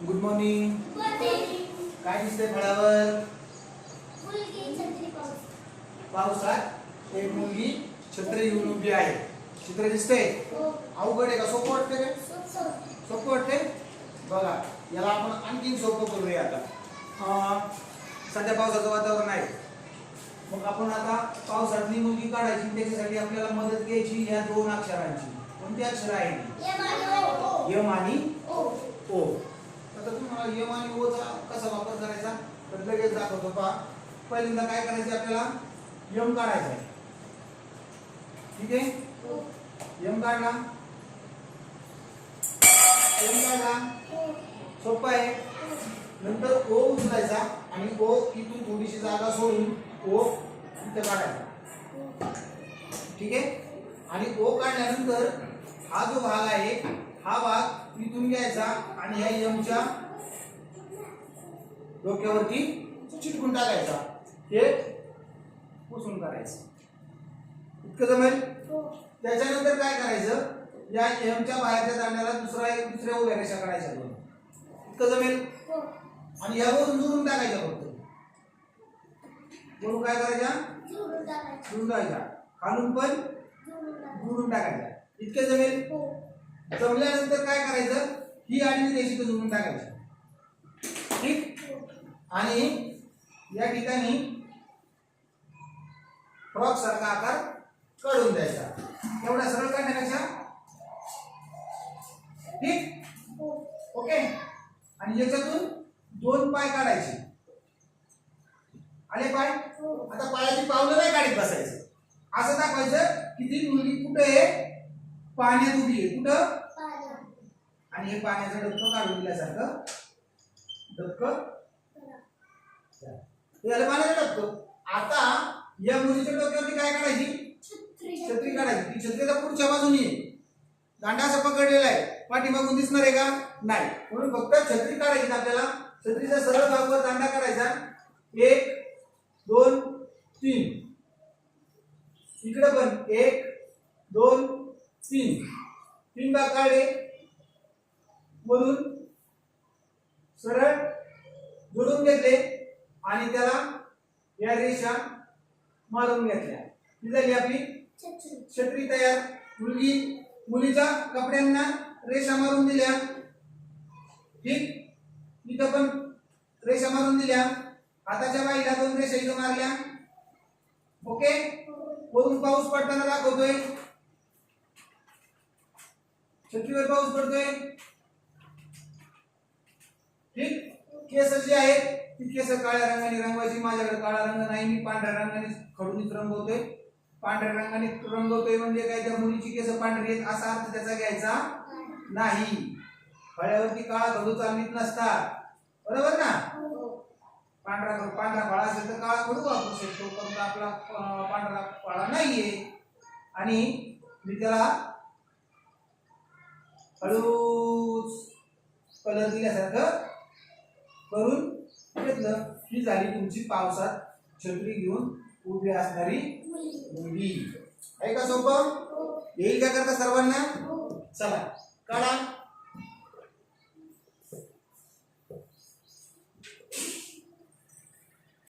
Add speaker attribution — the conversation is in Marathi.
Speaker 1: गुड मॉर्निंग काय दिसतंय फळावर? पावसात एक मुलगी छत्र घेऊन उभी आहे. चित्र दिसतंय? अवघड आहे का? सोपं वाटतंय काय सोपं वाटतंय. बघा याला आपण आणखीन सोपं करूया आता. सध्या पावसाचं वातावरण आहे. मग आपण आता पावसातली मुलगी काढायची त्याच्यासाठी आपल्याला मदत घ्यायची या दोन अक्षरांची. कोणती अक्षर आहे यम आणि ओ. आता तुम्हाला एम आणि ओचा कसा वापर करायचा? तर लगेच दाखवतो पहा. पहिल्यांदा काय करायचं आपल्याला? यम काढायचा आहे. ठीक आहे? यम काढला. यम काढला. सोपा आहे. नंतर ओ उचलायचा आणि ओ इथून थोडीशी जागा सोडून ओ इथं काढायचा. ठीक आहे? आणि ओ काढल्यानंतर हा जो भाग आहे हा भाग इथून घ्यायचा आणि ह्या यमच्या डोक्यावरती चिटकून टाकायचा. हे पुसून काढायचं इतकं जमेल? त्याच्यानंतर काय करायचं? या यमच्या बाहेरच्या दांड्याला दुसरा एक दुसऱ्या उभ्या रेषा काढायच्या दोन? इतकं जमेल? आणि यावरून जोडून टाकायच्या फक्त. वरून काय करायच्या जोडून टाकायच्या खालून पण जोडून टाकायच्या इतके जमेल? जमल्यानंतर काय करायचं? ही आडवी रेषी जोडून टाकायची. ठीक? आणि या ठिकाणी फ्रॉक सारखा आकार काढून द्यायचा. एवढा सरळ काढण्यापेक्षा. ठीक? ओके? आणि याच्यातून दोन पाय काढायचे. आले पाय? आता पायाची पावलं नाही काढत बसायचं. असं दाखवायचं की ती मुलगी कुठे आहे? पाण्यात उभी आहे. कुठं? आणि हे पाण्याचं डबकं काढून दिल्यासारखं. डबकं? झालं पाण्याचं डबकं. आता या मुलीच्या डोक्यावरती काय काढायची? छत्री काढायची. ती छत्रीला पुढच्या बाजूनी आहे. दांडा असा पकडलेला आहे. पाठीमागून दिसणार आहे का? नाही. म्हणून फक्त छत्री काढायची आपल्याला. छत्रीचा सरळ भागवर दांडा काढायचा. एक दोन तीन. इकडे पण एक दोन तीन. तीन भाग काढले मधून सरळ जोडून घेतले आणि त्याला या रेषा मारून घेतल्या. ही झाली आपली छत्री तयार. मुलगी मुलीच्या कपड्यांना रेषा मारून दिल्या. ठीक? इथं पण रेषा मारून दिल्या. हाताच्या बाईला दोन रेषा इथं मारल्या. ओके? वरून पाऊस पडताना दाखवतोय. छत्रीवर पाऊस पडतोय. ठीक? केस जी आहेत ती केस काळ्या रंगाने रंगवायची. माझ्याकडे काळा रंग नाही मी पांढऱ्या रंगाने खडूनच रंगवतोय. पांढऱ्या रंगाने रंगवतोय म्हणजे काय? त्या मुलीची केस पांढरी आहेत असा अर्थ त्याचा घ्यायचा नाही. फळ्यावरती काळा खडू चालवीत नसतात. बरोबर ना? पांढरा पांढरा फळा असेल तर काळा खडू वापरू शकतो परंतु आपला पांढरा फळा नाहीये. आणि मी त्याला हळूच कलर दिल्यासारखं करून घेतलं. ही झाली तुमची पावसात छत्री घेऊन उभी असणारी मुलगी. आहे का सोपं? येईल का करता सर्वांना? चला काढा.